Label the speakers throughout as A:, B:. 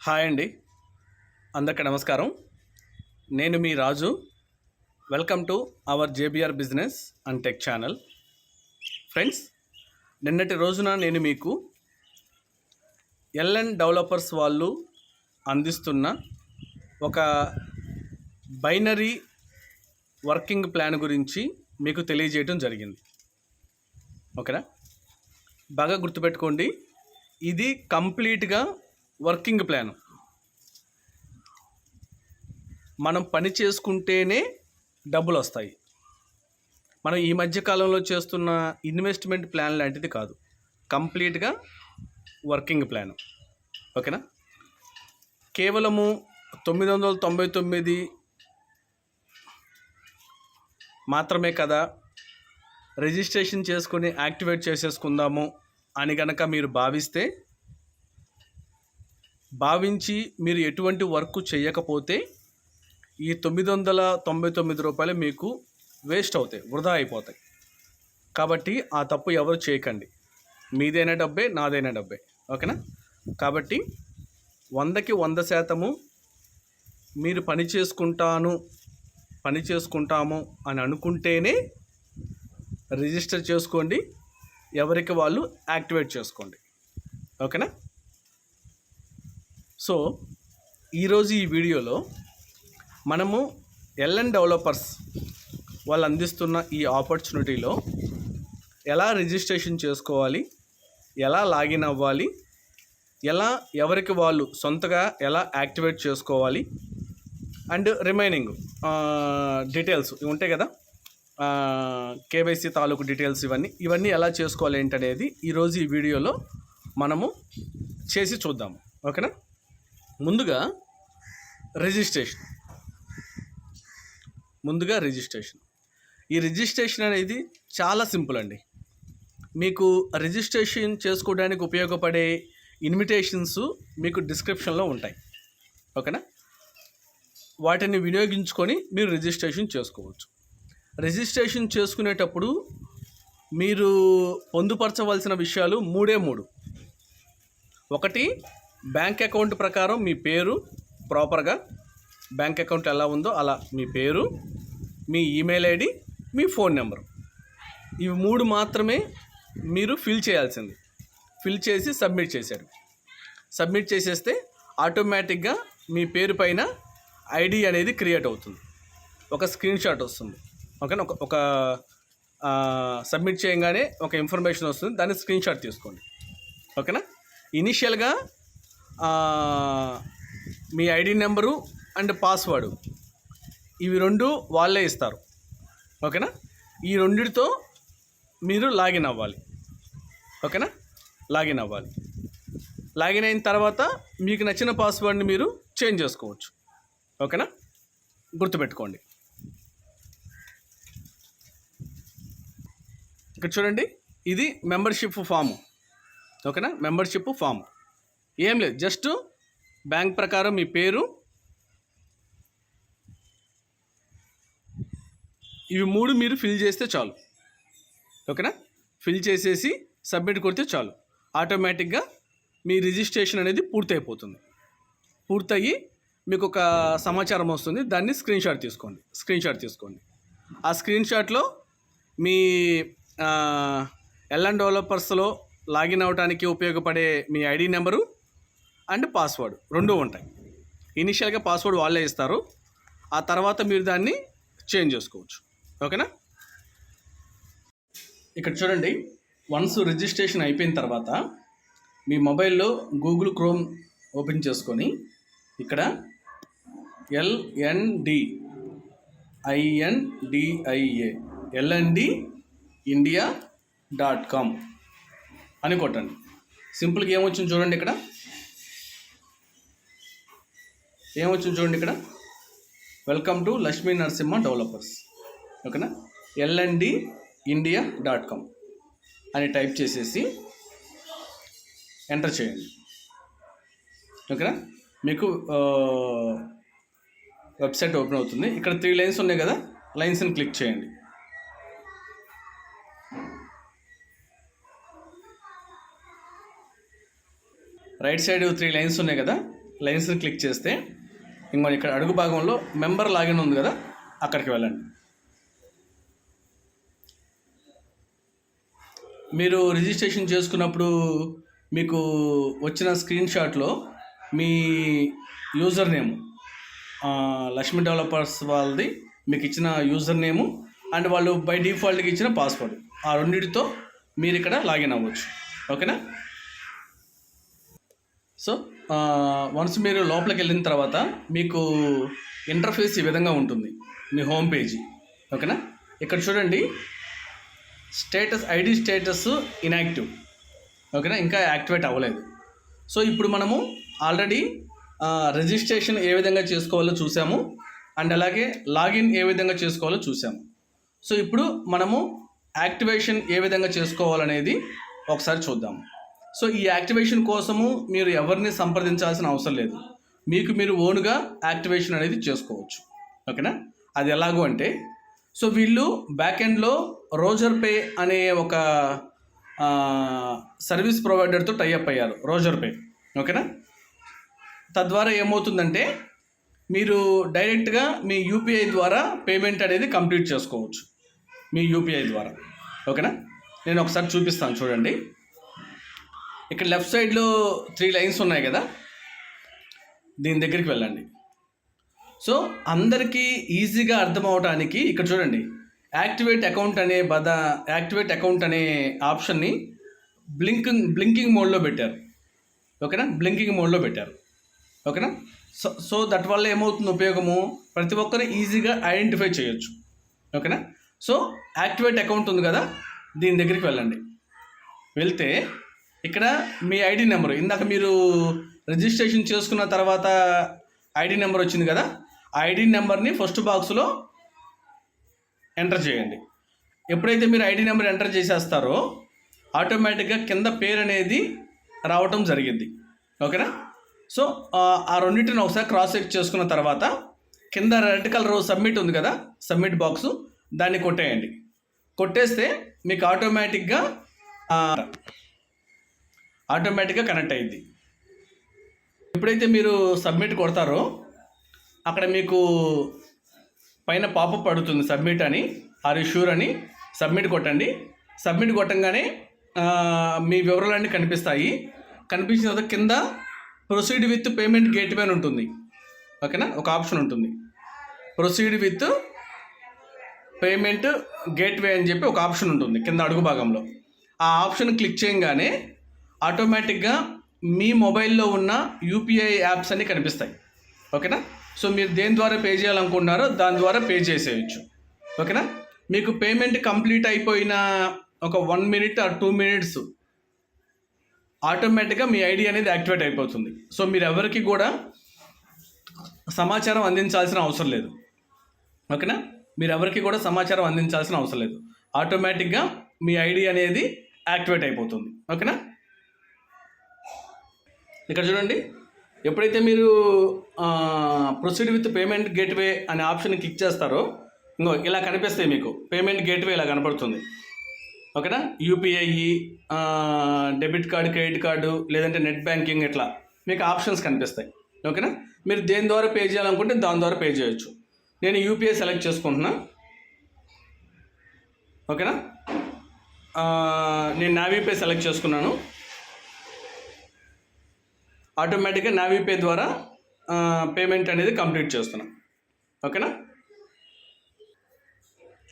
A: Hi అండి. అందరికీ నమస్కారం. నేను మీ Raju. Welcome to our JBR business and tech channel friends నిన్నటి రోజున నేను మీకు ఎల్ఎన్ డెవలపర్స్ వాళ్ళు అందిస్తున్న ఒక బైనరీ వర్కింగ్ ప్లాన్ గురించి మీకు తెలియజేయడం జరిగింది. ఓకేనా బాగా గుర్తుపెట్టుకోండి. ఇది కంప్లీట్గా వర్కింగ్ ప్లాన్. మనం పని చేసుకుంటేనే డబ్బులు వస్తాయి మనం ఈ మధ్యకాలంలో చేస్తున్న ఇన్వెస్ట్మెంట్ ప్లాన్ లాంటిది కాదు. కంప్లీట్గా వర్కింగ్ ప్లాన్. ఓకేనా? కేవలము తొమ్మిది వందల తొంభై తొమ్మిది మాత్రమే కదా రిజిస్ట్రేషన్ చేసుకొని యాక్టివేట్ చేసేసుకుందాము అని కనుక మీరు భావిస్తే భావించి మీరు ఎటువంటి వర్క్ చేయకపోతే ఈ తొమ్మిది వందల తొంభై తొమ్మిది రూపాయలు మీకు వేస్ట్ అవుతాయి వృధా అయిపోతాయి. కాబట్టి ఆ తప్పు ఎవరు చేయకండి. మీదైన డబ్బే నాదైన డబ్బే. ఓకేనా? కాబట్టి వందకి వంద శాతము మీరు పని చేసుకుంటాను పని చేసుకుంటాము అని అనుకుంటేనే రిజిస్టర్ చేసుకోండి ఎవరికి వాళ్ళు యాక్టివేట్ చేసుకోండి. ఓకేనా? సో ఈరోజు ఈ వీడియోలో మనము ఎల్ఎన్ డెవలపర్స్ వాళ్ళు అందిస్తున్న ఈ ఆపర్చునిటీలో ఎలా రిజిస్ట్రేషన్ చేసుకోవాలి ఎలా లాగిన్ అవ్వాలి ఎలా ఎవరికి వాళ్ళు సొంతగా ఎలా యాక్టివేట్ చేసుకోవాలి అండ్ రిమైనింగ్ డీటెయిల్స్ ఇవి ఉంటాయి కదా? కేవైసీ తాలూకు డీటెయిల్స్ ఇవన్నీ ఇవన్నీ ఎలా చేసుకోవాలి ఏంటనేది ఈరోజు ఈ వీడియోలో మనము చేసి చూద్దాము. ఓకేనా? ముందుగా రిజిస్ట్రేషన్. ముందుగా రిజిస్ట్రేషన్. ఈ రిజిస్ట్రేషన్ అనేది చాలా సింపుల్ అండి. మీకు రిజిస్ట్రేషన్ చేసుకోవడానికి ఉపయోగపడే ఇన్విటేషన్స్ మీకు డిస్క్రిప్షన్లో ఉంటాయి. ఓకేనా? వాటిని వినియోగించుకొని మీరు రిజిస్ట్రేషన్ చేసుకోవచ్చు. రిజిస్ట్రేషన్ చేసుకునేటప్పుడు మీరు పొందుపరచవలసిన విషయాలు మూడే మూడు. ఒకటి బ్యాంక్ అకౌంట్ ప్రకారం మీ పేరు ప్రాపర్గా బ్యాంక్ అకౌంట్ ఎలా ఉందో అలా మీ పేరు మీ ఈమెయిల్ ఐడి మీ ఫోన్ నెంబర్. ఇవి మూడు మాత్రమే మీరు ఫిల్ చేయాల్సింది. ఫిల్ చేసి సబ్మిట్ చేశారు. సబ్మిట్ చేసేస్తే ఆటోమేటిక్గా మీ పేరు పైన ఐడి అనేది క్రియేట్ అవుతుంది. ఒక స్క్రీన్ షాట్ వస్తుంది. ఓకేనా? ఒక ఒక సబ్మిట్ చేయగానే ఒక ఇన్ఫర్మేషన్ వస్తుంది. దాన్ని స్క్రీన్ షాట్ తీసుకోండి. ఓకేనా? ఇనీషియల్గా మీ ఐడి నెంబరు అండ్ పాస్వర్డ్. ఇవి రెండు వాళ్ళే ఇస్తారు. ఓకేనా? ఈ రెండిటితో మీరు లాగిన్ అవ్వాలి. ఓకేనా? లాగిన్ అవ్వాలి. లాగిన్ అయిన తర్వాత మీకు నచ్చిన పాస్వర్డ్ని మీరు చేంజ్ చేసుకోవచ్చు. ఓకేనా? గుర్తుపెట్టుకోండి. ఇక్కడ చూడండి. ఇది మెంబర్షిప్ ఫాము. ఓకేనా? Membership form. ఏం లేదు జస్ట్ బ్యాంక్ ప్రకారం మీ పేరు ఇవి మూడు మీరు ఫిల్ చేస్తే చాలు. ఓకేనా ఫిల్ చేసేసి సబ్మిట్ కొడితే చాలు. ఆటోమేటిక్గా మీ రిజిస్ట్రేషన్ అనేది పూర్తయిపోతుంది. పూర్తయ్యి మీకు ఒక సమాచారం వస్తుంది. దాన్ని స్క్రీన్ షాట్ తీసుకోండి. స్క్రీన్ షాట్ తీసుకోండి. ఆ స్క్రీన్ షాట్లో మీ ఎల్ఎన్ డెవలపర్స్లో లాగిన్ అవడానికి ఉపయోగపడే మీ ఐడి నెంబరు అండ్ పాస్వర్డ్ రెండు ఉంటాయి. ఇనిషియల్గా పాస్వర్డ్ వాళ్ళే ఇస్తారు. ఆ తర్వాత మీరు దాన్ని చేంజ్ చేసుకోవచ్చు. ఓకేనా? ఇక్కడ చూడండి. వన్స్ రిజిస్ట్రేషన్ అయిపోయిన తర్వాత మీ మొబైల్లో గూగుల్ క్రోమ్ ఓపెన్ చేసుకొని ఇక్కడ LND I N D I A LND India dot com అని కొట్టండి. సింపుల్గా ఏమొచ్చింది చూడండి ఇక్కడ? ఏమొచ్చింది చూడండి ఇక్కడ. Welcome to Lakshmi Narasimha developers ఓకేనా? ఎల్ఎన్డి ఇండియా డాట్ కామ్ అని టైప్ చేసేసి ఎంటర్ చేయండి. ఓకేనా? మీకు వెబ్సైట్ ఓపెన్ అవుతుంది. ఇక్కడ త్రీ లైన్స్ ఉన్నాయి కదా? లైన్స్ని క్లిక్ చేయండి. రైట్ సైడ్ త్రీ లైన్స్ ఉన్నాయి కదా? లైన్స్ని క్లిక్ చేస్తే ఇంకో ఇక్కడ అడుగు భాగంలో మెంబర్ లాగిన్ ఉంది కదా అక్కడికి వెళ్ళండి. మీరు రిజిస్ట్రేషన్ చేసుకున్నప్పుడు మీకు వచ్చిన స్క్రీన్ షాట్లో మీ యూజర్ నేమ్ లక్ష్మీ డెవలపర్స్ వాళ్ళది మీకు ఇచ్చిన యూజర్ నేము అండ్ వాళ్ళు బై డిఫాల్ట్కి ఇచ్చిన పాస్వర్డ్. ఆ రెండింటితో మీరు ఇక్కడ లాగిన్ అవ్వచ్చు. ఓకేనా? సో వన్స్ మీరు లోపలికి వెళ్ళిన తర్వాత మీకు ఇంటర్ఫేస్ ఈ విధంగా ఉంటుంది. మీ హోమ్ పేజీ ఓకేనా? ఇక్కడ చూడండి. స్టేటస్ ఐడి స్టేటస్ ఇన్యాక్టివ్ ఓకేనా? ఇంకా యాక్టివేట్ అవ్వలేదు. సో ఇప్పుడు మనము ఆల్రెడీ రిజిస్ట్రేషన్ ఏ విధంగా చేసుకోవాలో చూసాము. అండ్ అలాగే లాగిన్ ఏ విధంగా చేసుకోవాలో చూసాము. సో ఇప్పుడు మనము యాక్టివేషన్ ఏ విధంగా చేసుకోవాలనేది ఒకసారి చూద్దాము. సో ఈ యాక్టివేషన్ కోసము మీరు ఎవరిని సంప్రదించాల్సిన అవసరం లేదు. మీకు మీరు ఓన్గా యాక్టివేషన్ అనేది చేసుకోవచ్చు. ఓకేనా? అది ఎలాగో అంటే సో వీళ్ళు బ్యాక్ ఎండ్లో రోజర్ పే అనే ఒక సర్వీస్ ప్రొవైడర్తో టైఅప్ అయ్యారు రోజర్ పే. ఓకేనా? తద్వారా ఏమవుతుందంటే మీరు డైరెక్ట్గా మీ యూపీఐ ద్వారా పేమెంట్ అనేది కంప్లీట్ చేసుకోవచ్చు. మీ యూపీఐ ద్వారా. ఓకేనా? నేను ఒకసారి చూపిస్తాను చూడండి. ఇక్కడ లెఫ్ట్ సైడ్లో త్రీ లైన్స్ ఉన్నాయి కదా? దీని దగ్గరికి వెళ్ళండి. సో అందరికీ ఈజీగా అర్థం అవడానికి ఇక్కడ చూడండి. యాక్టివేట్ అకౌంట్ అనే బద యాక్టివేట్ అకౌంట్ అనే ఆప్షన్ని బ్లింకింగ్ బ్లింకింగ్ మోడ్లో పెట్టారు. ఓకేనా? బ్లింకింగ్ మోడ్లో పెట్టారు. ఓకేనా? సో సో దట్ వల్ల ఏమవుతుంది ఉపయోగము? ప్రతి ఒక్కరు ఈజీగా ఐడెంటిఫై చేయొచ్చు. ఓకేనా? సో యాక్టివేట్ అకౌంట్ ఉంది కదా? దీని దగ్గరికి వెళ్ళండి. వెళ్తే ఇక్కడ మీ ఐడి నెంబర్. ఇందాక మీరు రిజిస్ట్రేషన్ చేసుకున్న తర్వాత ఐడి నెంబర్ వచ్చింది కదా ఆ ఐడి నెంబర్ని ఫస్ట్ బాక్స్లో ఎంటర్ చేయండి. ఎప్పుడైతే మీరు ఐడి నెంబర్ ఎంటర్ చేసేస్తారో ఆటోమేటిక్గా కింద పేరు అనేది రావటం జరిగింది. ఓకేనా? సో ఆ, రెండింటిని ఒకసారి క్రాస్ చెక్ చేసుకున్న తర్వాత కింద రెడ్ కలర్ సబ్మిట్ ఉంది కదా సబ్మిట్ బాక్స్ దాన్ని కొట్టేయండి. కొట్టేస్తే మీకు ఆటోమేటిక్గా ఆటోమేటిక్గా కనెక్ట్ అయ్యింది ఎప్పుడైతే మీరు సబ్మిట్ కొడతారో అక్కడ మీకు పైన పాపప్ పడుతుంది సబ్మిట్ అని. ఆర్ షూర్ అని సబ్మిట్ కొట్టండి. సబ్మిట్ కొట్టంగానే మీ వివరాలన్నీ కనిపిస్తాయి. కనిపించిన తర్వాత కింద ప్రొసీడ్ విత్ పేమెంట్ గేట్వే అని ఉంటుంది. ఓకేనా? ఒక ఆప్షన్ ఉంటుంది. ప్రొసీడ్ విత్ పేమెంట్ గేట్వే అని చెప్పి ఒక ఆప్షన్ ఉంటుంది కింద అడుగు భాగంలో. ఆ ఆప్షన్ క్లిక్ చేయగానే ఆటోమేటిక్గా మీ మొబైల్లో ఉన్న యూపీఐ యాప్స్ అన్నీ కనిపిస్తాయి. ఓకేనా? సో మీరు దేని ద్వారా పే చేయాలనుకుంటున్నారో దాని ద్వారా పే చేసేయచ్చు. ఓకేనా? మీకు పేమెంట్ కంప్లీట్ అయిపోయిన ఒక one minute or two minutes ఆటోమేటిక్గా మీ ఐడి అనేది యాక్టివేట్ అయిపోతుంది. సో మీరు ఎవరికి కూడా సమాచారం అందించాల్సిన అవసరం లేదు. ఓకేనా? మీరు ఎవరికి కూడా సమాచారం అందించాల్సిన అవసరం లేదు. ఆటోమేటిక్గా మీ ఐడి అనేది యాక్టివేట్ అయిపోతుంది. ఓకేనా? ఇక్కడ చూడండి. ఎప్పుడైతే మీరు ప్రొసీడ్ విత్ పేమెంట్ గేట్వే అనే ఆప్షన్ క్లిక్ చేస్తారో ఇంకో ఇలా కనిపిస్తాయి మీకు. పేమెంట్ గేట్వే ఇలా కనపడుతుంది. ఓకేనా? UPI debit card credit card లేదంటే నెట్ బ్యాంకింగ్ ఇట్లా మీకు ఆప్షన్స్ కనిపిస్తాయి. ఓకేనా? మీరు దేని ద్వారా పే చేయాలనుకుంటే దాని ద్వారా పే చేయొచ్చు. నేను యూపీఐ సెలెక్ట్ చేసుకుంటున్నా. ఓకేనా? నేను నావీపే సెలెక్ట్ చేసుకున్నాను. ఆటోమేటిక్గా నావీపే ద్వారా పేమెంట్ అనేది కంప్లీట్ చేస్తున్నాం. ఓకేనా?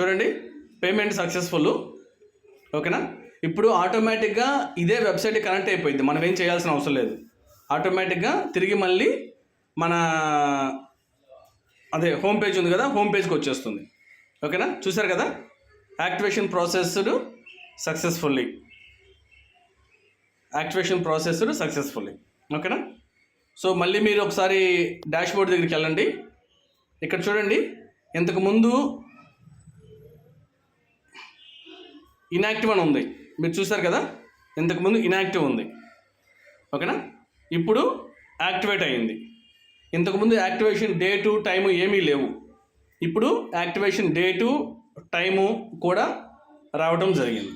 A: చూడండి పేమెంట్ సక్సెస్ఫుల్. ఓకేనా? ఇప్పుడు ఆటోమేటిక్గా ఇదే వెబ్సైట్ కనెక్ట్ అయిపోయింది. మనం ఏం చేయాల్సిన అవసరం లేదు. ఆటోమేటిక్గా తిరిగి మళ్ళీ మన అదే హోమ్ పేజ్ ఉంది కదా హోమ్ పేజ్కి వచ్చేస్తుంది. ఓకేనా? చూసారు కదా? Activation processed successfully. Activation processed successfully. ఓకేనా? సో మళ్ళీ మీరు ఒకసారి డాష్బోర్డ్ దగ్గరికి వెళ్ళండి. ఇక్కడ చూడండి ఇంతకుముందు ఇనాక్టివ్ ఇన్యాక్టివ్ అని ఉంది. మీరు చూసారు కదా? ఇంతకుముందు ఇన్యాక్టివ్ ఉంది. ఓకేనా? ఇప్పుడు యాక్టివేట్ అయ్యింది ఇంతకుముందు యాక్టివేషన్ డేటు టైము ఏమీ లేవు. ఇప్పుడు యాక్టివేషన్ డేటు టైము కూడా రావడం జరిగింది.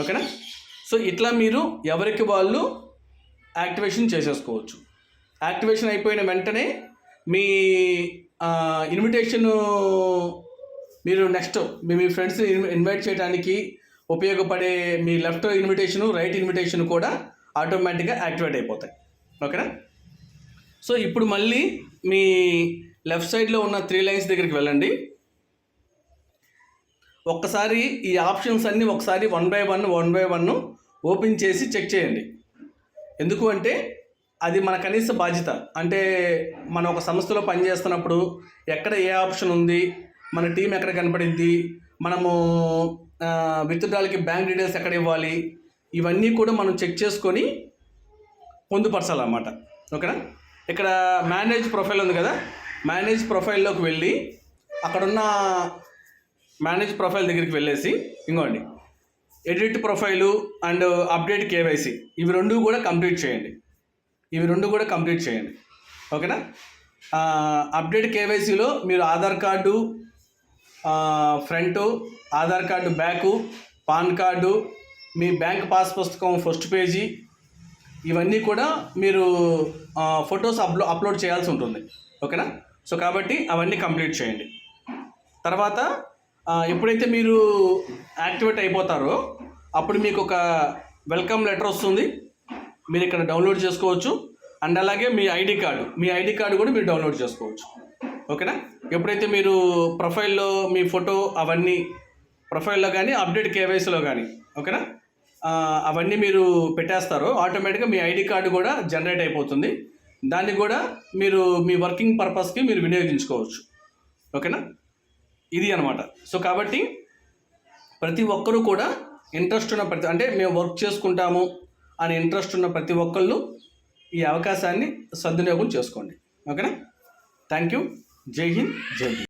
A: ఓకేనా? సో ఇట్లా మీరు ఎవరికి వాళ్ళు యాక్టివేషన్ చేసేసుకోవచ్చు. యాక్టివేషన్ అయిపోయిన వెంటనే మీ ఇన్విటేషన్ మీరు నెక్స్ట్ మీ మీ ఫ్రెండ్స్ని ఇన్వైట్ చేయడానికి ఉపయోగపడే మీ లెఫ్ట్ ఇన్విటేషన్ రైట్ ఇన్విటేషన్ కూడా ఆటోమేటిక్గా యాక్టివేట్ అయిపోతాయి. ఓకేనా? సో ఇప్పుడు మళ్ళీ మీ లెఫ్ట్ సైడ్లో ఉన్న త్రీ లైన్స్ దగ్గరికి వెళ్ళండి. ఒక్కసారి ఈ ఆప్షన్స్ అన్నీ ఒకసారి one by one one by one open చేసి చెక్ చేయండి. ఎందుకు అంటే అది మన కనీస బాధ్యత. అంటే మన ఒక సంస్థలో పనిచేస్తున్నప్పుడు ఎక్కడ ఏ ఆప్షన్ ఉంది మన టీం ఎక్కడ కనపడింది మనము విత్డ్రాలకి బ్యాంక్ డీటెయిల్స్ ఎక్కడ ఇవ్వాలి ఇవన్నీ కూడా మనం చెక్ చేసుకొని పొందుపరచాలన్నమాట. ఓకేనా? ఇక్కడ మేనేజ్ ప్రొఫైల్ ఉంది కదా? మేనేజ్ ప్రొఫైల్లోకి వెళ్ళి అక్కడున్న మేనేజ్ ప్రొఫైల్ దగ్గరికి వెళ్ళేసి ఇంకోండి. Edit profile and update KYC ఇవి రెండు కూడా కంప్లీట్ చేయండి. ఇవి రెండు కూడా కంప్లీట్ చేయండి. ఓకేనా? అప్డేట్ కేవైసీలో మీరు Aadhaar card front front Aadhaar card back PAN card మీ బ్యాంక్ పాస్ పుస్తకం ఫస్ట్ పేజీ ఇవన్నీ కూడా మీరు ఫొటోస్ అప్లో అప్లోడ్ చేయాల్సి ఉంటుంది. ఓకేనా? సో కాబట్టి అవన్నీ కంప్లీట్ చేయండి. తర్వాత ఎప్పుడైతే మీరు యాక్టివేట్ అయిపోతారో అప్పుడు మీకు ఒక వెల్కమ్ లెటర్ వస్తుంది. మీరు ఇక్కడ డౌన్లోడ్ చేసుకోవచ్చు. అండ్ అలాగే మీ ఐడి కార్డు. మీ ఐడి కార్డు కూడా మీరు డౌన్లోడ్ చేసుకోవచ్చు. ఓకేనా? ఎప్పుడైతే మీరు ప్రొఫైల్లో మీ ఫోటో అవన్నీ ప్రొఫైల్లో కానీ అప్డేట్ కేవైసీలో కానీ ఓకేనా? అవన్నీ మీరు పెట్టేస్తారో ఆటోమేటిక్గా మీ ఐడి కార్డు కూడా జనరేట్ అయిపోతుంది. దాన్ని కూడా మీరు మీ వర్కింగ్ పర్పస్కి మీరు వినియోగించుకోవచ్చు. ఓకేనా? ఇది అనమాట సో కాబట్టి ప్రతి ఒక్కరూ కూడా ఇంట్రెస్ట్ ఉన్న ప్రతి అంటే మేము వర్క్ చేసుకుంటాము అని ఇంట్రెస్ట్ ఉన్న ప్రతి ఒక్కళ్ళు ఈ అవకాశాన్ని సద్వినియోగం చేసుకోండి. ఓకేనా? థ్యాంక్ యూ జై హింద్ జై హింద్